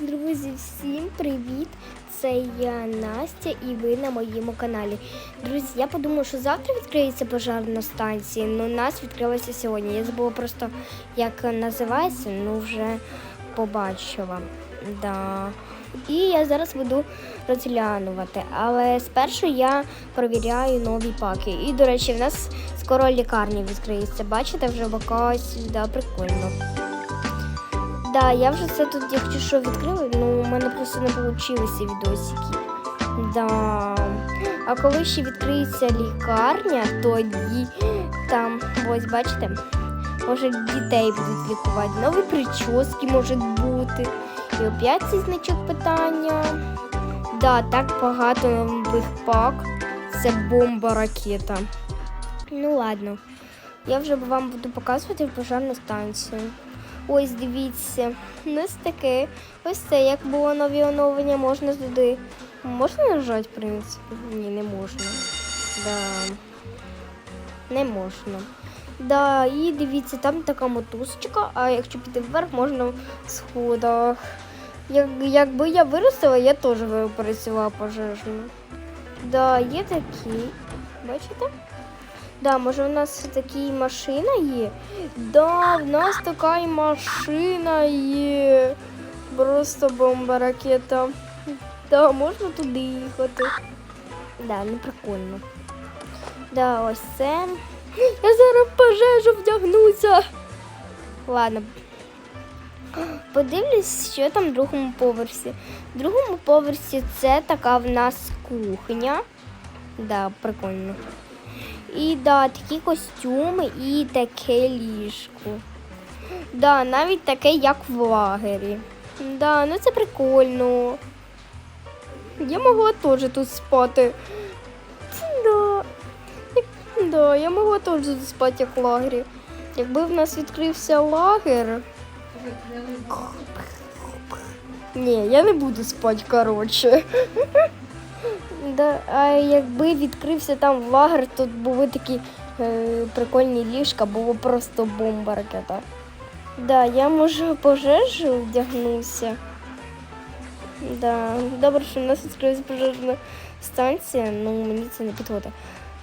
Друзі, всім привіт! Це я Настя і ви на моєму каналі. Друзі, я подумала, що завтра відкриється пожарна станція, але у нас відкрилася сьогодні. Я забула просто, як називається, ну вже побачила. Да. І я зараз буду розглянувати. Але спершу я перевіряю нові паки. І, до речі, в нас скоро лікарня відкриється. Бачите, вже бокась, да, прикольно. Да, я вже це тут якщо що відкрила, ну у мене просто не вийшли відосики. Да. А коли ще відкриється лікарня, тоді там, ось бачите, може дітей будуть лікувати, нові прически можуть бути. І опять цей значок питання. Да, так багато нових пак. Це бомба ракета. Ну ладно. Я вже вам буду показувати пожарну станцію. Ось дивіться, у нас таке. Ось це, як було нові оновлення, можна туди. Можна нажати, в принципі? Ні, не можна. Да. Не можна. Да, і дивіться, там така мотузочка, а якщо піти вверх, можна в сходах. Як, якби я виростила, я теж працювала пожежну. Да, є такі. Бачите? Да, може у нас такі машина є? Да, в нас така машина є. Просто бомба ракета. Да, можна туди їхати. Да, ну прикольно. Да, ось це. Я зараз пожежу вдягнуся. Ладно. Подивлюсь, що там в другому поверсі. В другому поверсі це така в нас кухня. Да, прикольно. І да, такі костюми і таке ліжко. Да, навіть таке, як в лагері. Да, ну це прикольно. Я могла теж тут спати. Да. Да, я могла теж тут спати, як в лагері. Якби в нас відкрився лагер. Ні, я не буду спати, коротше. А якби відкрився там лагер, тут були такі е, прикольні ліжка, було просто бомба ракета. Да, я може пожежу вдягнуся. Да, добре, що в нас відкрилась пожежна станція, ну мені це не підходить.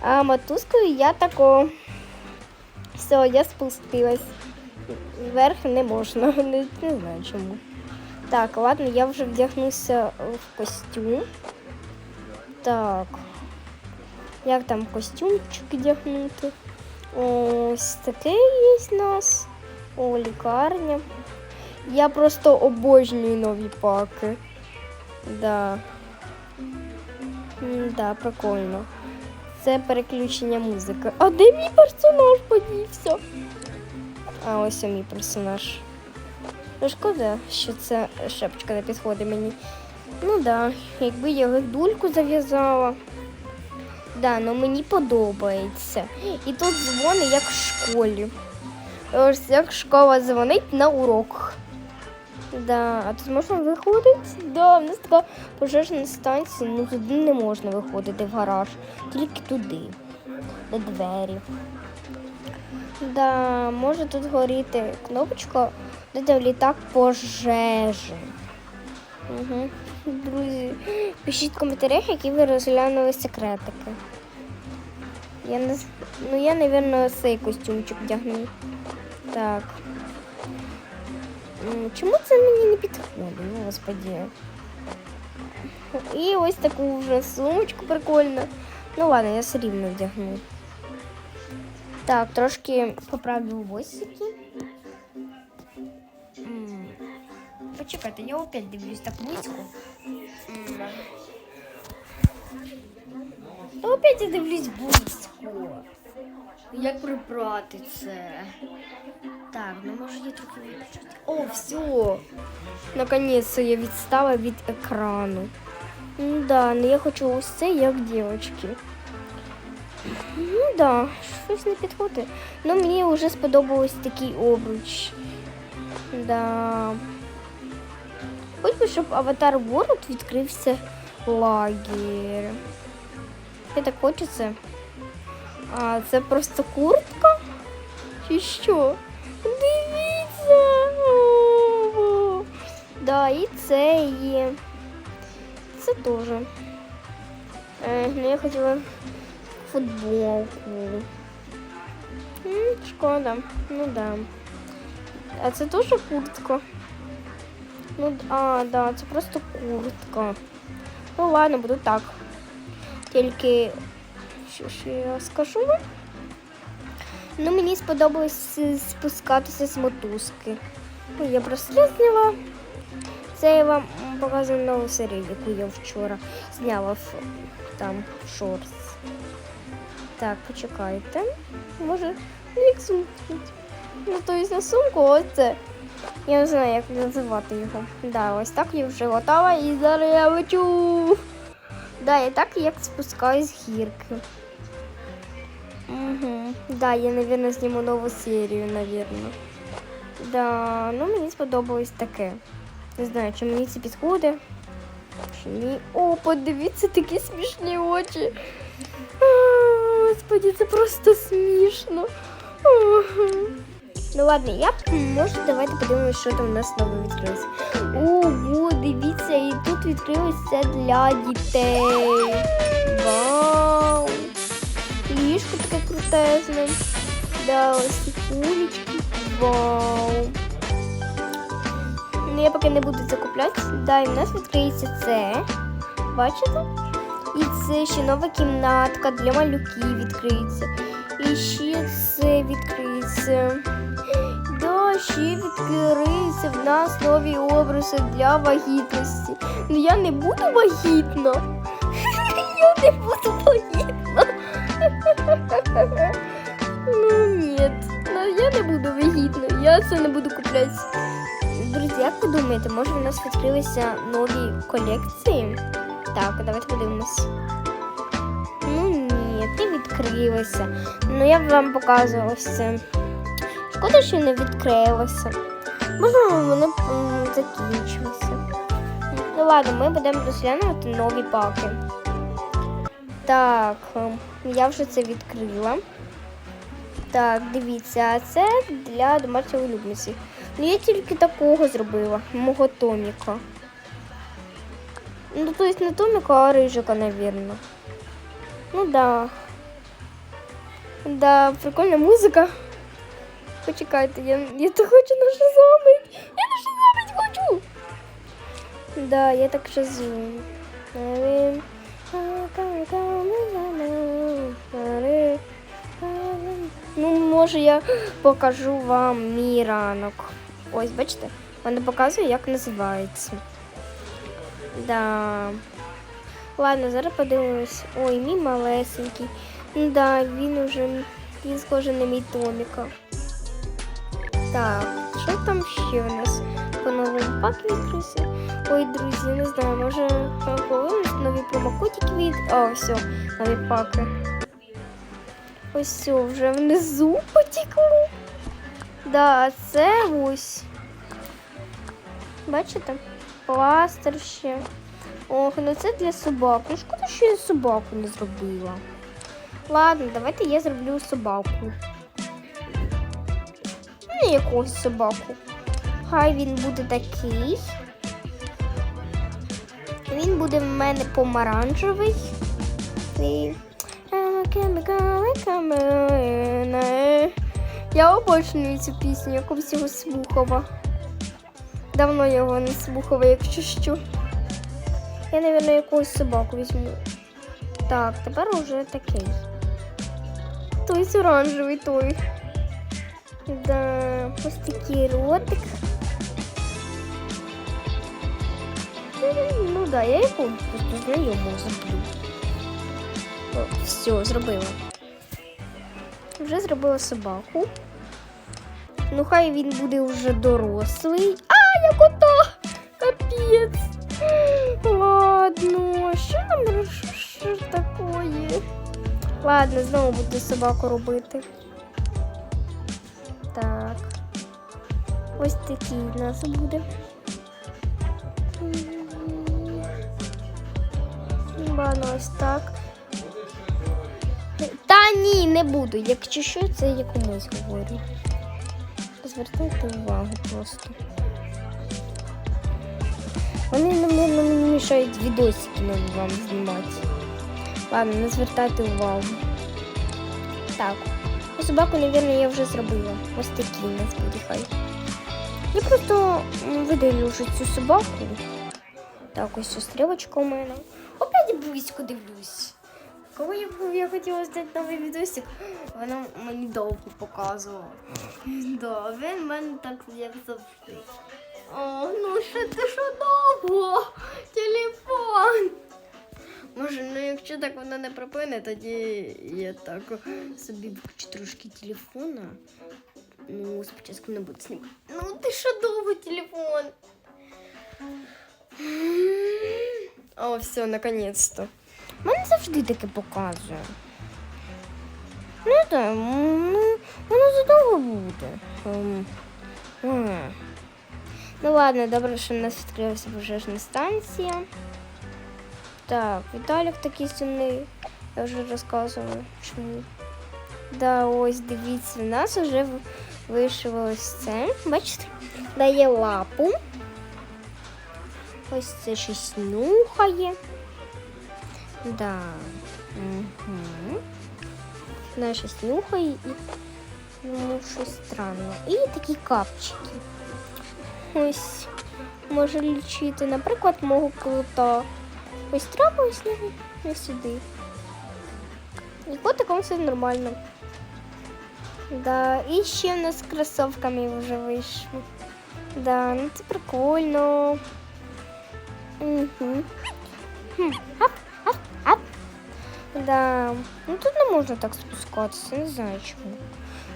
А мотузкою я тако. Все, я спустилась. Вверх не можна, не, не знаю чому. Так, ладно, я вже вдягнуся в костюм. Так. Як там костюмчик одягнути? Ось таке є в нас. О, лікарня. Я просто обожнюю нові паки. Да. Да, прикольно. Це переключення музики. А де мій персонаж подівся? А ось і мій персонаж. Ну, шкода, що ця шепочка не підходить мені. Ну да, якби я дульку зав'язала. Да, ну мені подобається. І тут дзвони як в школі. Ось як школа дзвонить на уроках. Да, а тут можна виходити? Да, в нас така пожежна станція, ну туди не можна виходити в гараж, тільки туди, на двері. Да, може тут горіти кнопочка, де літак пожежі. Друзі, пишіть в коментарях, які ви розглянули секретики. Я не ну я, напевно, цей костюмчик вдягну. Так. Чому це мені не підходить? Ну, господі. І ось таку вже сумочку прикольну. Ну ладно, я все рівно вдягну. Так, трошки поправлю восики. Почекайте, я опять дивлюсь. М. Та опять я дивлюсь близько. Як прибрати це? Так, ну може я трохи виключити. О, все. Наконец-то я відстала від екрану. Ну да, ну я хочу ось це як дівчатки. Ну да, щось не підходить. Ну мені вже сподобалось такий обруч. Да. Хоч би, щоб аватар World відкрився лагер. Я так хочеться. А, це просто куртка? Чи що? Дивіться! О, Да, і це є. це теж. Е, ну, я хотіла футболку. Шкода. Ну да. А це теж куртка. Ну, а, да, це просто куртка. Ну ладно, буду так. Тільки що ще я скажу вам? Ну, мені сподобалось спускатися з мотузки. Ну, я браслет зняла. Це я вам показую нову серію, яку я вчора зняла в, там в шорс. Так, почекайте. Може, як сумку. Ну, то есть на сумку оце. Я не знаю, як називати його. Да, ось так я вже готова і зараз я лечу. Да, я так як спускаюсь з гірки. Угу. Да, я, наверное, зніму нову серію, наверное. Да, ну мені сподобалось таке. Не знаю, чи мені це підходить. Чи ні. О, подивіться, такі смішні очі. Господи, це просто смішно. Ну ладно, я може давайте подивимося, що там у нас нове відкрилося. Ого, дивіться, і тут відкрилось це для дітей. Вау! Ліжко таке крутезне. Да, ось кулечки. Вау! Ну, я поки не буду це купляти. Да, і в нас відкриється це. Бачите? І це ще нова кімнатка для малюків відкриється. І ще це відкриється. Ще відкриються в нас нові образи для вагітності. Ну я не буду вагітна. Я не буду вагітна. Ну ні, ну, я не буду вагітна, я це не буду купляти. Друзі, як ви думаєте, може в нас відкрилися нові колекції? Так, давайте подивимось. Ну ні, не відкрилися. Ну я б вам показувала це. Шкода, що не відкрилося. Можливо, вони м, закінчилися. Ну ладно, ми будемо досліджувати нові паки. Так, ем, я вже це відкрила. Так, дивіться, а це для домашніх улюбленців. Ну я тільки такого зробила, мого Томіка. Ну, то есть не Томіка, а рижика, навірно. Ну да. Да, прикольна музика. Почекайте, я, я то хочу на шазамить. Я на шазамить хочу. Да, я так шазую. Ну, може, я покажу вам мій ранок. Ось, бачите, вона показує, як називається. Да. Ладно, зараз подивимось. Ой, мій малесенький. Да, він уже він схожий на мій Томіка. Так, що там ще у нас по новому пак відкрився? Ой, друзі, не знаю, може повернуть нові промокодики від. О, все, нові паки. Ось все, вже внизу потекло. Да, це ось. Бачите? Пластир ще. Ох, ну це для собак. Ну шкода, що я собаку не зробила. Ладно, давайте я зроблю собаку. Ну, якогось собаку. Хай він буде такий. Він буде в мене помаранчевий. І... Я обожнюю цю пісню, якогось його слухала. Давно я його не слухала, якщо що. Я, мабуть, якусь собаку візьму. Так, тепер уже такий. Той оранжевий той. Да, ось такий ротик. Ну да, я яку просто знайому зроблю. О, все, зробила. Вже зробила собаку. Ну, хай він буде вже дорослий. А, як ото! Капець. Ладно, що нам що ж такое? Ладно, знову буду собаку робити. Ось такий у нас буде. Ладно, ось так. Та ні, не буду. Якщо що, це я комусь говорю. Звертайте увагу просто. Вони, мені мішають відосики нові вам знімати. Ладно, не звертайте увагу. Так. Собаку, мабуть, я вже зробила. Ось такі у нас буде хай. Я просто видалю вже цю собаку. Так, ось стрілочка у мене. Опять близько дивлюсь. Коли я, я хотіла зняти новий відосик, вона мені довго показувала. Да, він мене так як завжди. О, ну що ти що довго? Телефон. Може, ну якщо так вона не припине, тоді я так собі включу трошки телефона. Ну, спочатку не буду знімати. Ну, ти що довго телефон? О, все, наконец-то. Мене завжди таке показує. Ну так, ну, воно задовго буде. Ем, м. Ну ладно, добре, що в нас відкрилася пожежна станція. Так, Віталік такий сумний. Я вже розказувала, чому. Да, ось дивіться, у нас вже в- Вийшло ось це. Бачите? Дає лапу. Ось це щось нюхає. Да. Угу. Вона щось нюхає і йому щось странне. І такі капчики. Ось може лічити, наприклад, мого кота. Ось треба ось сюди. І котиком все нормально. Да, і ще в нас з кросовками вже вийшло. Да, ну це прикольно. Угу. Хм, ап, ап, ап. Да. Ну тут не можна так спускатися, не знаю чому.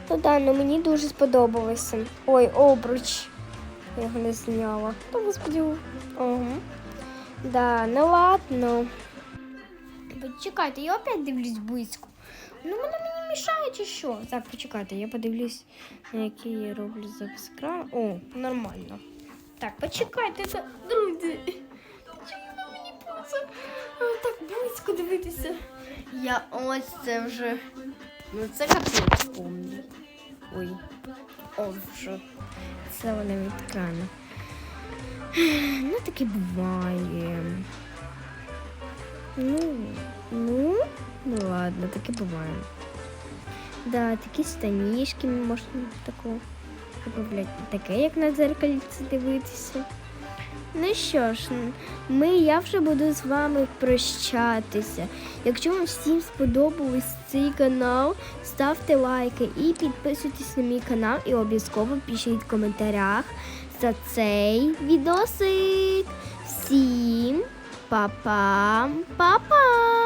Ну да, ну мені дуже сподобалося. Ой, обруч. Я його не зняла. Та господи. Ага. Да, ну ладно. Почекайте, я опять дивлюсь близько. Ну воно мені мішає чи що? Так, почекайте, я подивлюсь, який я роблю запис екрану. О, нормально. Так, почекайте, друзі. Чому мені просто так близько дивитися? Я ось це вже. Ну це капець помню. Ой. О, вже. Це вони від екрану. Ну, таке буває. Ну, ну, ну ладно, таке буває. Да, такі станішки можна таку виправляти. Таке, як на дзеркальці дивитися. Ну що ж, ми, я вже буду з вами прощатися. Якщо вам всім сподобався цей канал, ставте лайки і підписуйтесь на мій канал і обов'язково пишіть в коментарях за цей відосик. Всім па-па, па-па!